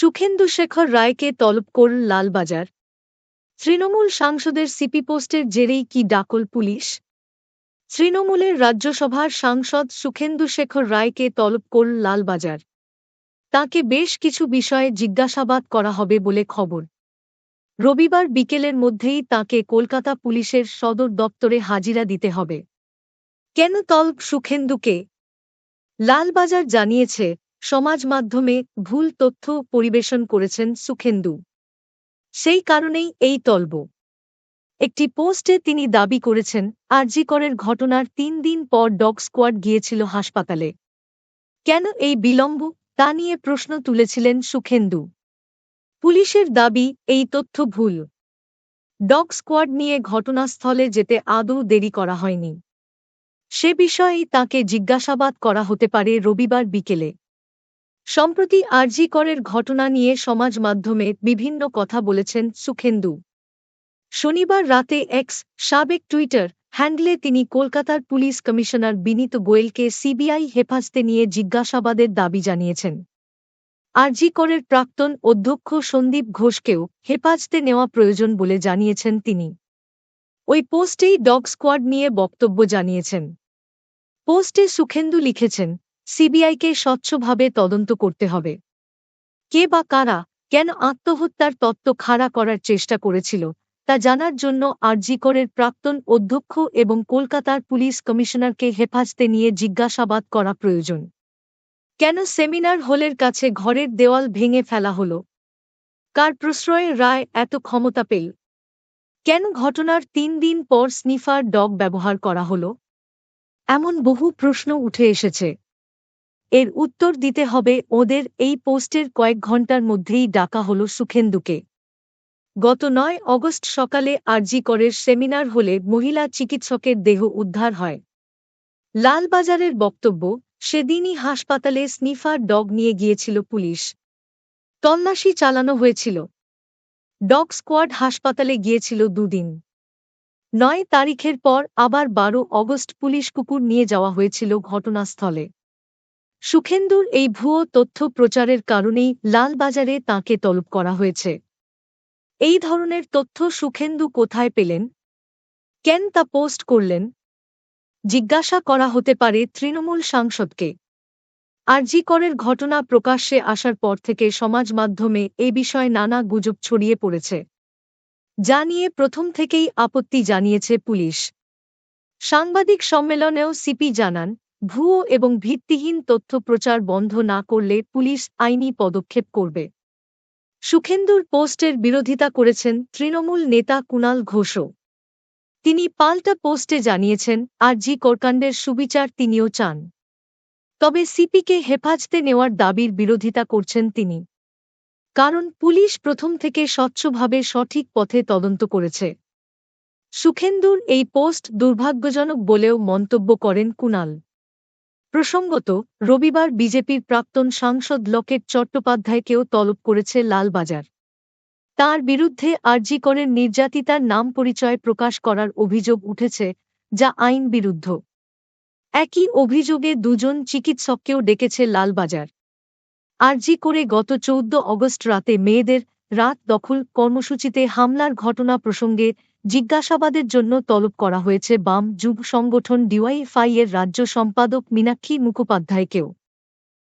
সুখেন্দু শেখর রায়কে তলব করল লালবাজার। তৃণমূল সাংসদের সিপি পোস্টের জেরেই কি ডাকল পুলিশ? তৃণমূলের রাজ্যসভার সাংসদ সুখেন্দু শেখর রায়কে তলব করল লালবাজার। তাকে বেশ কিছু বিষয়ে জিজ্ঞাসাবাদ করা হবে বলে খবর। রবিবার বিকেলের মধ্যেই তাকে কলকাতা পুলিশের সদর দপ্তরে হাজিরা দিতে হবে। কেন তলব সুখেন্দুকে? লালবাজার জানিয়েছে সমাজ মাধ্যমে ভুল তথ্য পরিবেশন করেছেন সুখেন্দু। সেই কারণেই এই তলব। একটি পোস্টে তিনি দাবি করেছেন, আরজিকরের ঘটনার তিন দিন পর ডগ স্কোয়াড গিয়েছিল হাসপাতালে। কেন এই বিলম্ব? তা নিয়ে প্রশ্ন তুলেছিলেন সুখেন্দু। পুলিশের দাবি, এই তথ্য ভুল। ডগ স্কোয়াড নিয়ে ঘটনাস্থলে যেতে আদৌ দেরি করা হয়নি। সে বিষয়েই তাকে জিজ্ঞাসাবাদ করা হতে পারে রবিবার বিকেলে। সম্প্রতি আরজি করের ঘটনা নিয়ে সমাজ মাধ্যমে বিভিন্ন কথা বলেছেন সুখেন্দু। শনিবার রাতে এক্স সাবেক টুইটার হ্যান্ডলে তিনি কলকাতার পুলিশ কমিশনার বিনীত গোয়েলকে সিবিআই হেফাজতে নিয়ে জিজ্ঞাসাবাদের দাবি জানিয়েছেন। আরজি করের প্রাক্তন অধ্যক্ষ সন্দীপ ঘোষকেও হেফাজতে নেওয়া প্রয়োজন বলে জানিয়েছেন তিনি। ওই পোস্টেই ডগ স্কোয়াড নিয়ে বক্তব্য জানিয়েছেন। পোস্টে সুখেন্দু লিখেছেন সিবিআইকে স্বচ্ছভাবে তদন্ত করতে হবে। কে বা কারা, কেন আত্মহত্যার তত্ত্ব খাড়া করার চেষ্টা করেছিল, তা জানার জন্য আরজিকরের প্রাক্তন অধ্যক্ষ এবং কলকাতার পুলিশ কমিশনারকে হেফাজতে নিয়ে জিজ্ঞাসাবাদ করা প্রয়োজন। কেন সেমিনার হলের কাছে ঘরের দেওয়াল ভেঙে ফেলা হল? কার প্রশ্রয়ে রায় এত ক্ষমতা পেল? কেন ঘটনার তিন দিন পর স্নিফার ডগ ব্যবহার করা হল? এমন বহু প্রশ্ন উঠে এসেছে। এর উত্তর দিতে হবে ওদের এই পোস্টের কয়েক ঘণ্টার মধ্যেই ডাকা হল সুখেন্দুকে। গত নয় অগস্ট সকালে আরজি করের সেমিনার হলে মহিলা চিকিৎসকের দেহ উদ্ধার হয়। লালবাজারের বক্তব্য, সেদিনই হাসপাতালে স্নিফার ডগ নিয়ে গিয়েছিল পুলিশ। তল্লাশি চালানো হয়েছিল। ডগ স্কোয়াড হাসপাতালে গিয়েছিল দুদিন। নয় তারিখের পর আবার বারো অগস্ট পুলিশ কুকুর নিয়ে যাওয়া হয়েছিল ঘটনাস্থলে। সুখেন্দুর এই ভুয়ো তথ্য প্রচারের কারণেই লালবাজারে তাঁকে তলব করা হয়েছে। এই ধরনের তথ্য সুখেন্দু কোথায় পেলেন? কেন তা পোস্ট করলেন? জিজ্ঞাসা করা হতে পারে তৃণমূল সাংসদকে। আরজি করের ঘটনা প্রকাশ্যে আসার পর থেকে সমাজ মাধ্যমে এ বিষয়ে নানা গুজব ছড়িয়ে পড়েছে। যা নিয়ে প্রথম থেকেই আপত্তি জানিয়েছে পুলিশ। সাংবাদিক সম্মেলনেও সিপি জানান ভুয়ো এবং ভিত্তিহীন তথ্য প্রচার বন্ধ না করলে পুলিশ আইনি পদক্ষেপ করবে। সুখেন্দুর পোস্টের বিরোধিতা করেছেন তৃণমূল নেতা কুণাল ঘোষও। তিনি পাল্টা পোস্টে জানিয়েছেন আর জি করকাণ্ডের সুবিচার তিনিও চান। তবে সিপিকে হেফাজতে নেওয়ার দাবির বিরোধিতা করছেন তিনি। কারণ পুলিশ প্রথম থেকে স্বচ্ছভাবে সঠিক পথে তদন্ত করেছে। সুখেন্দুর এই পোস্ট দুর্ভাগ্যজনক বলেও মন্তব্য করেন কুণাল প্রসঙ্গত, রবিবার বিজেপির প্রাক্তন সাংসদ লকেট চট্টোপাধ্যায়কেও তলব করেছে লালবাজার। তার বিরুদ্ধে আরজি করেন নির্যাতিতার নাম পরিচয় প্রকাশ করার অভিযোগ উঠেছে, যা আইন বিরুদ্ধ। একই অভিযোগে দুজন চিকিৎসককেও ডেকেছে লালবাজার। আরজি করে গত চৌদ্দ অগস্ট রাতে মেয়েদের রাত দখল কর্মসূচিতে হামলার ঘটনা প্রসঙ্গে জিজ্ঞাসাবাদের জন্য তলব করা হয়েছে বাম যুব সংগঠন ডিওয়াইফাই এর রাজ্য সম্পাদক মীনাক্ষী মুখোপাধ্যায়কেও।